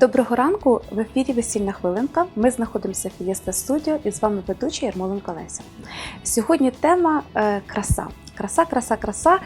Доброго ранку! В ефірі Весільна хвилинка. Ми знаходимося в Фієста Студіо і з вами ведуча Ярмоленко Леся. Сьогодні тема е, краса. Краса, краса, краса.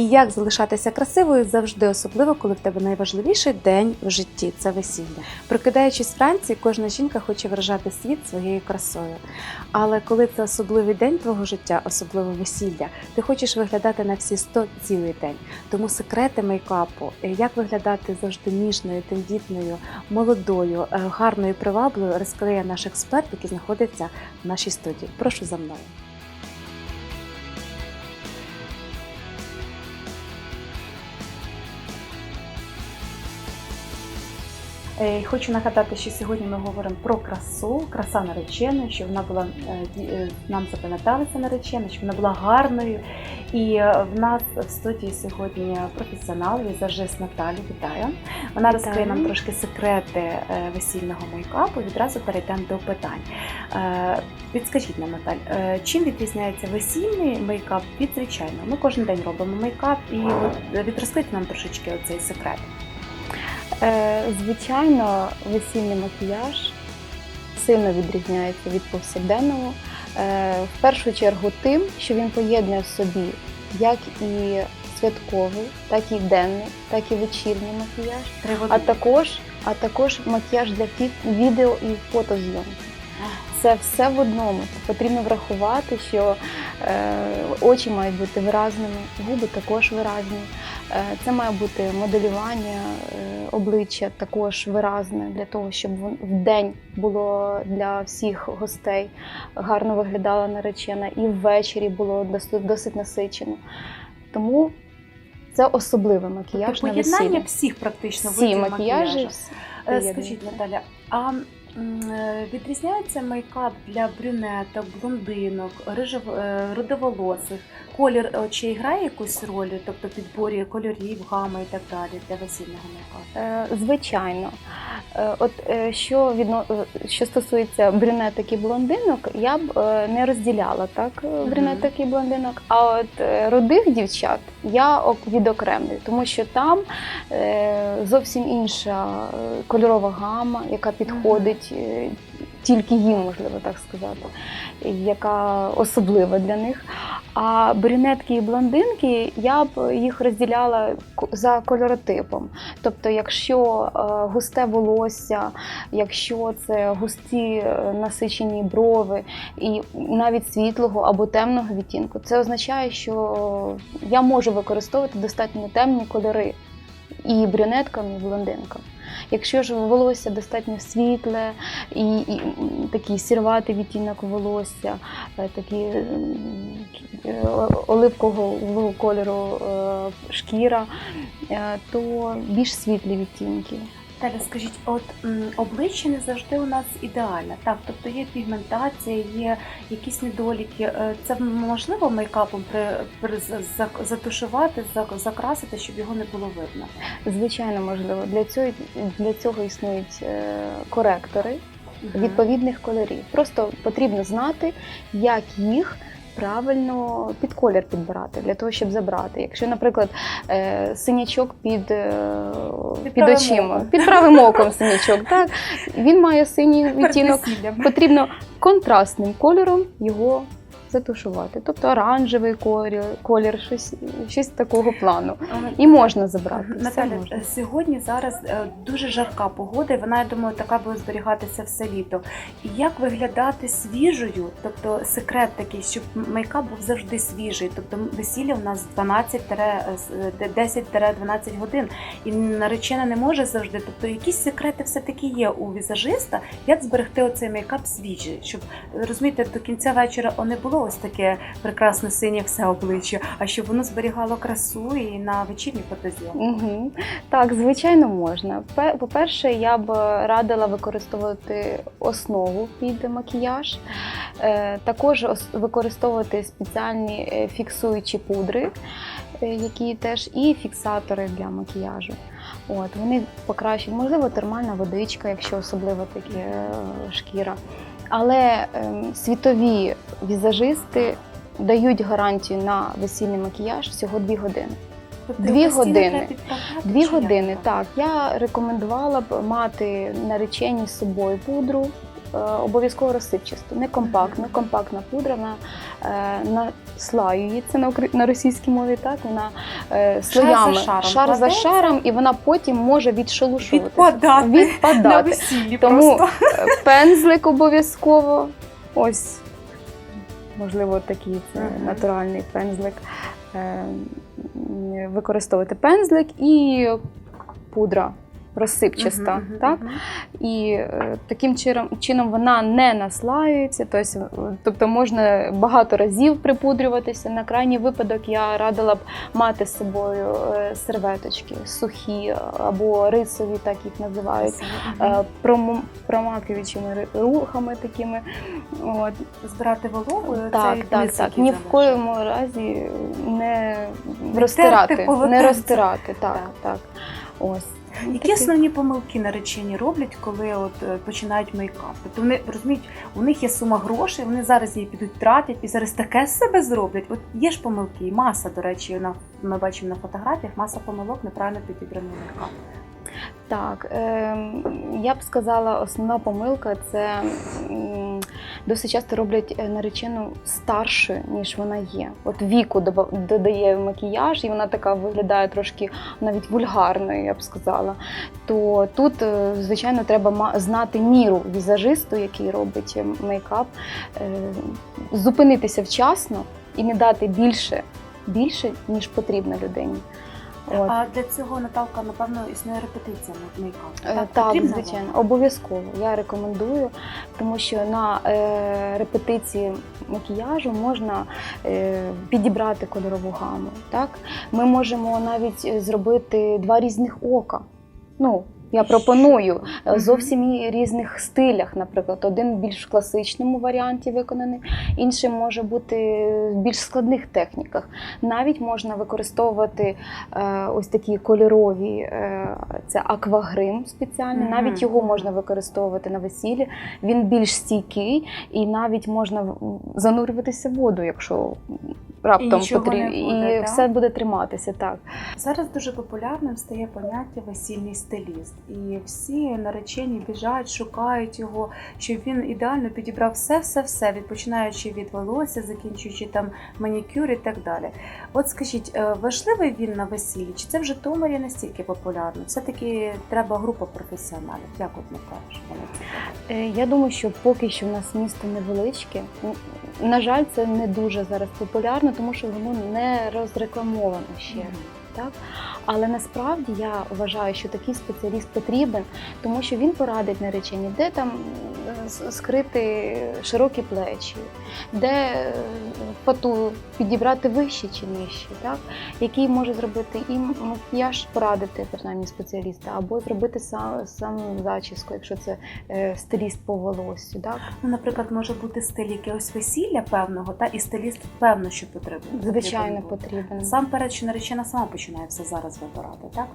І як залишатися красивою завжди особливо, коли в тебе найважливіший день в житті це весілля. Прокидаючись вранці, кожна жінка хоче вражати світ своєю красою. Але коли це особливий день твого життя, особливо весілля, ти хочеш виглядати на всі 100 цілий день. Тому секрети мейкапу, е, як виглядати завжди ніжною, тендітною, молодою, е, гарною, привабливою, розкриє наш експерт, який знаходиться в нашій студії. Прошу за мною. Хочу нагадати, що сьогодні ми говоримо про красу, краса нареченої, що вона була е, е, нам запам'яталася наречена, що вона була гарною. І е, в нас в студії сьогодні професіонал, візажист Наталі. Вітаю. Вона розкриє нам трошки секрети е, весільного мейкапу. Відразу перейдемо до питань. Е, Підскажіть нам, Наталь, е, чим відрізняється весільний мейкап від звичайного? Ми кожен день робимо мейкап, і от нам трошечки оцей секрет. Е, Звичайно, весільний макіяж сильно відрізняється від повсякденного. Е, В першу чергу тим, що він поєднує в собі як і святковий, так і денний, так і вечірній макіяж, а також, а також макіяж для відео і фотозйомки. Це все в одному. Потрібно врахувати, що е, очі мають бути виразними, губи також виразні. Е, це має бути моделювання е, обличчя також виразне для того, щоб в день було для всіх гостей гарно виглядала наречена, і ввечері було досить, досить насичено. Тому це особливий макіяж Тобто на поєднання весілля. всіх практично Всі видів макіяжі. макіяжу. Е. Скажіть, Наталя, а відрізняється мейкап для брюнеток, блондинок, рижев- е, рудоволосих? Колір очей грає якусь роль, тобто підборі кольорів, гами і так далі для весільного мейкапу? Е, Звичайно. Е, От е, що відно е, що стосується брюнеток і блондинок, я б не розділяла так брюнеток і блондинок. А от родих дівчат я ок- відокремлюю, тому що там зовсім інша кольорова гама, яка підходить тільки їм, можливо так сказати, яка особлива для них. А брюнетки і блондинки я б їх розділяла за кольоротипом. Тобто, якщо е, густе волосся, якщо це густі е, насичені брови і навіть світлого або темного відтінку, це означає, що я можу використовувати достатньо темні кольори і брюнеткам, і блондинкам. Якщо ж волосся достатньо світле і, і такий сірватий відтінок волосся, е, такі е, оливкового кольору е, шкіра, то більш світлі відтінки. Наталя, скажіть, от обличчя не завжди у нас ідеальне. Так, тобто є пігментація, є якісь недоліки. Е, Це можливо мейкапом при, при затушувати, закрасити, щоб його не було видно. Звичайно, можливо, для цього для цього існують е, коректори відповідних кольорів. Просто потрібно знати, як їх. Правильно під колір підбирати для того, щоб забрати. Якщо, наприклад, е, синячок під, е, Під під очима, оком. під правим оком синячок, так він має синій відтінок. Потрібно контрастним кольором його затушувати. Тобто оранжевий колір, колір щось, щось такого плану. І можна забрати. Наталя, можна. е, сьогодні зараз е, дуже жарка погода, і вона, я думаю, така буде зберігатися все літо. І як виглядати свіжою, тобто секрет такий, щоб мейкап був завжди свіжий. Тобто весілля у нас 12-10-12 годин, і наречена не може завжди. Тобто якісь секрети все-таки є у візажиста, як зберегти оцей мейкап свіжий, щоб розумієте, до кінця вечора не було ось таке прекрасне синє все обличчя, а щоб воно зберігало красу і на вечірній фотозйомку. Угу. Так, звичайно, можна. По-перше, я б радила використовувати основу під макіяж, Е, також використовувати спеціальні е, фіксуючі пудри, е, які теж і фіксатори для макіяжу. От, вони покращують, можливо, термальна водичка, якщо особливо таке шкіра. Але ем, світові візажисти дають гарантію на весільний макіяж всього 2 години. Тобто Дві години. Дві години, так. Я рекомендувала б мати наречені з собою пудру. Е, Обов'язково розсипчасту, не компактну. Компактна пудра вона е, наслаюється на на російській мові. Так вона е, слоями шаром шар за шаром, і вона потім може відшелушуватися. Відпадати на весіллі Тому просто. пензлик обов'язково. Ось, можливо, такий це натуральний пензлик. Використовувати пензлик і пудра розсипчаста. Мгм, мгм, так? мгм. І е, таким чином, чином вона не наслаюється, тобто, е, тобто можна багато разів припудрюватися. На крайній випадок я радила б мати з собою е, серветочки сухі або рисові, так їх називають Мгм. е, промо- промакуючими рухами такими. От. Збирати вологу, Так, це так, так. Ні в коєму разі не Не розтирати. Не розтирати, так, Так. так. Ось. Які основні помилки наречені роблять, коли от е, починають мейкап? Тобто вони розуміють, у них є сума грошей, вони зараз її підуть тратять і зараз таке з себе зроблять. От є ж помилки, і маса, до речі, на ми бачимо на фотографіях, маса помилок неправильно підібраний мейкап. Так, е, я б сказала, основна помилка це досить часто роблять е, наречену старшою, ніж вона є. От віку додає макіяж, і вона така виглядає трошки навіть вульгарною, я б сказала. То тут, е, звичайно, треба знати міру візажисту, який робить е, мейкап, зупинитися вчасно і не дати більше, більше ніж потрібно людині. От. А для цього Наталка, напевно, існує репетиція на мейкап. Е, Так, Потрібна звичайно, обов'язково. Я рекомендую, тому що на е, репетиції макіяжу можна е, підібрати кольорову гаму. Так? Ми можемо навіть е, зробити два різних ока. Ну, я пропоную е, зовсім різних стилях, наприклад, один більш в класичному варіанті виконаний, інший може бути в більш складних техніках. Навіть можна використовувати е, ось такі кольорові, е, це аквагрим спеціальний. Мгм. Навіть його можна використовувати на весіллі. Він більш стійкий, і навіть можна занурюватися в воду, якщо раптом не буде, і так? все буде триматися. Так Зараз дуже популярним стає поняття весільний стиліст, і всі наречені біжать, шукають його, щоб він ідеально підібрав все, все, все, від починаючи від волосся, закінчуючи там манікюр і так далі. От скажіть, е, важливий він на весіллі? Чи це в Житомирі настільки популярно? Все таки треба група професіоналів. Як от вони це Е, Я думаю, що поки що в нас місто невеличке. На жаль, це не дуже зараз популярно, тому що воно не розрекламовано ще. Так? Але насправді я вважаю, що такий спеціаліст потрібен, тому що він порадить нареченні, де там скрити широкі плечі, де е, фату підібрати вище чи нижче, так? який може зробити і макіяж порадити принаймні спеціаліста, або зробити сам, сам зачіску, якщо це е, стиліст по волоссю. Так? Ну, наприклад, може бути стиль якогось весілля певного, та і стиліст певно, що потрібен. Звичайно, потрібен. потрібен. Насамперед, що наречена сама починає все зараз вибирати, так?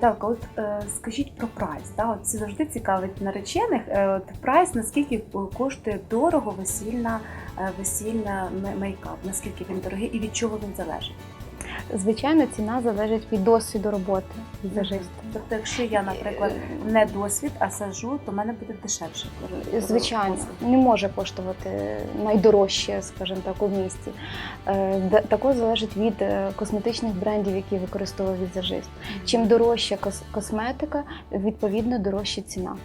так, от е, скажіть про прайс. та От це завжди цікавить наречених. Е, от прайс, наскільки е, коштує дорого весільна, весільна ме- мейкап, наскільки він дорогий і від чого він залежить? Звичайно, ціна залежить від досвіду роботи візажиста. Тобто, якщо я, наприклад, не досвід, а сажу, то в мене буде дешевше. Звичайно, не може коштувати найдорожче, скажімо так, у місті. Е, Також залежить від е, косметичних брендів, які використовує візажист. Чим дорожча кос- косметика, відповідно дорожча ціна.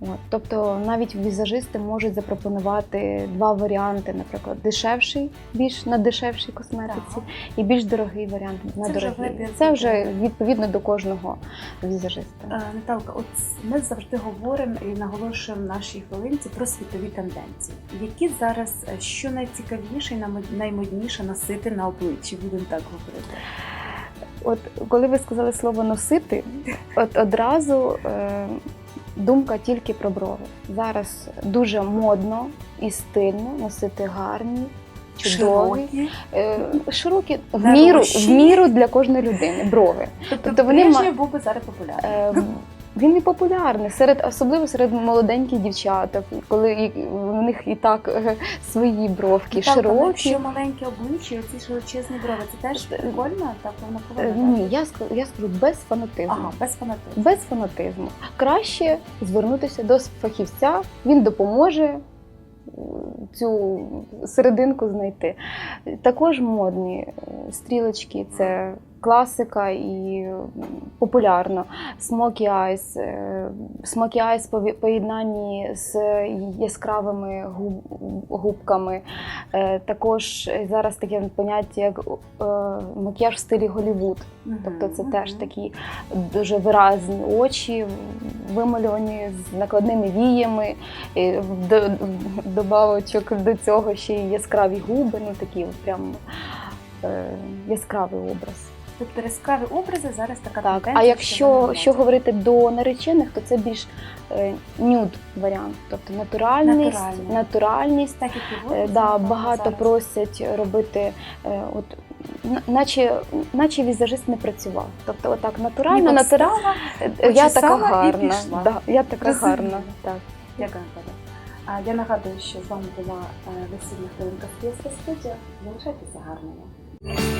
От, тобто навіть візажисти можуть запропонувати два варіанти, наприклад, дешевший, більш на дешевшій косметиці, Так. і більш дорогий варіант на Це вже дорогий. вибір Це вже відповідно до кожного візажиста. Е, Наталка, от ми завжди говоримо і наголошуємо в нашій хвилинці про світові тенденції. Які зараз е, що найцікавіше і наймодніше носити на обличчі, будемо так говорити. От коли ви сказали слово носити, от одразу е, думка тільки про брови. Зараз дуже модно і стильно носити гарні, чудові, Широкі. е, широкі в міру, в міру для кожної людини брови. Тобто, Тобто вони ма- був би зараз популярний. Е, Він і популярний серед особливо серед молоденьких дівчаток, коли в них і так е, свої бровки Так, широкі. якщо маленьке обличчя, оці широчезні брови, це теж прикольно, так воно Е, повинно. Ні, я скажу, я скажу без фанатизму. Ага, без фанатизму. Без фанатизму. Краще звернутися до фахівця, він допоможе е, цю серединку знайти. Також модні е, стрілочки це класика і популярно. Smoky Eyes. е, Eyes в поєднанні з яскравими губ- губками. Е, Також зараз таке поняття, як е, макіяж в стилі Голівуд. Тобто це теж такі дуже виразні очі, вимальовані з накладними віями. Добавочок до цього ще й яскраві губи, ну такі прям яскравий образ. Тобто яскраві образи зараз така Так. тенденція, А якщо що говорити до наречених, то це більш е, нюд варіант, тобто натуральність, натуральність. так, і Е, Да, багато зараз. просять робити, е, от, наче, наче візажист не працював. Тобто, отак натурально, натурально. Я така гарна. Да, я така Розумію. гарна. Так. Дякую, Наталя. Я нагадую, що з вами була весільна хвилинка з студія. Залишайтеся гарними.